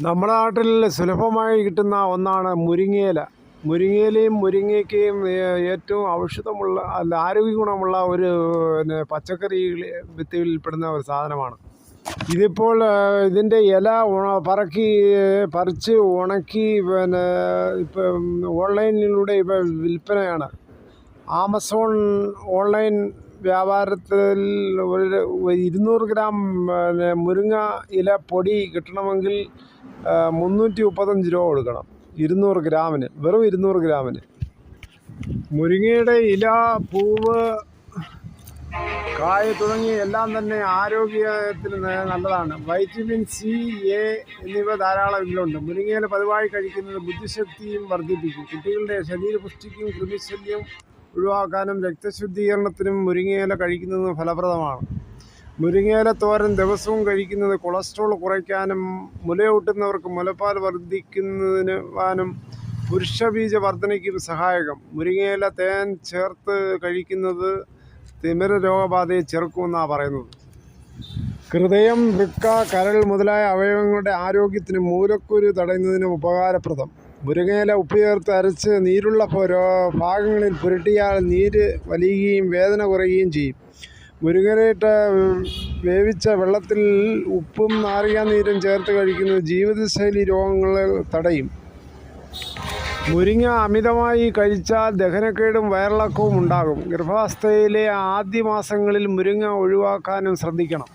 നമ്മുടെ നാട്ടിൽ സുലഭമായി കിട്ടുന്ന ഒന്നാണ് മുരിങ്ങയില. മുരിങ്ങയിലയും മുരിങ്ങയ്ക്കയും ഏറ്റവും ഔഷധമുള്ള അല്ല ആരോഗ്യ ഗുണമുള്ള ഒരു പിന്നെ പച്ചക്കറി വിത്തിൽപ്പെടുന്ന ഒരു സാധനമാണ്. ഇതിപ്പോൾ ഇതിന്റെ ഇല പറക്കി പറിച്ച് ഉണക്കി പിന്നെ ഇപ്പം ഓൺലൈനിലൂടെ ഇപ്പം വിൽപ്പനയാണ്. ആമസോൺ ഓൺലൈൻ വ്യാപാരത്തിൽ ഒരു ഇരുന്നൂറ് ഗ്രാം മുരിങ്ങ ഇല പൊടി കിട്ടണമെങ്കിൽ മുന്നൂറ്റി മുപ്പത്തഞ്ച് രൂപ കൊടുക്കണം. ഇരുന്നൂറ് ഗ്രാമിന് വെറും ഇരുന്നൂറ് ഗ്രാമിന്. മുരിങ്ങയുടെ ഇല പൂവ് കായ തുടങ്ങി എല്ലാം തന്നെ ആരോഗ്യത്തിന് നല്ലതാണ്. വൈറ്റമിൻ സി എ എന്നിവ ധാരാളം ഇതിലുണ്ട്. മുരിങ്ങയില പതിവായി കഴിക്കുന്നത് ബുദ്ധിശക്തിയും വർദ്ധിപ്പിക്കും. കുട്ടികളുടെ ശരീരപുഷ്ടിക്കും കൃമിശല്യം ഒഴിവാക്കാനും രക്തശുദ്ധീകരണത്തിനും മുരിങ്ങയില കഴിക്കുന്നത് ഫലപ്രദമാണ്. മുരിങ്ങയില തോരൻ ദിവസവും കഴിക്കുന്നത് കൊളസ്ട്രോൾ കുറയ്ക്കാനും മുലയൂട്ടുന്നവർക്ക് മുലപ്പാൽ വർദ്ധിക്കുന്നതിനും പുരുഷബീജ വർധനയ്ക്കും സഹായകം. മുരിങ്ങയില തേൻ ചേർത്ത് കഴിക്കുന്നത് തിമിര രോഗബാധയെ ചെറുക്കുമെന്നാണ് പറയുന്നത്. ഹൃദയം വൃക്ക കരൾ മുതലായ അവയവങ്ങളുടെ ആരോഗ്യത്തിന് മൂലക്കുരു തടയുന്നതിന് ഉപകാരപ്രദം. മുരിങ്ങയില ഉപ്പ് ചേർത്ത് അരച്ച് നീരുള്ള ഭാഗങ്ങളിൽ പുരട്ടിയാൽ നീര് വലിയുകയും വേദന കുറയുകയും ചെയ്യും. മുരിങ്ങയിലിട്ട വേവിച്ച വെള്ളത്തിൽ ഉപ്പും നാരങ്ങാനീരും ചേർത്ത് കഴിക്കുന്നത് ജീവിതശൈലി രോഗങ്ങളെ തടയും. മുരിങ്ങ അമിതമായി കഴിച്ചാൽ ദഹനക്കേടും വയറിളക്കവും ഉണ്ടാകും. ഗർഭാവസ്ഥയിലെ ആദ്യ മാസങ്ങളിൽ മുരിങ്ങ ഒഴിവാക്കാനും ശ്രദ്ധിക്കണം.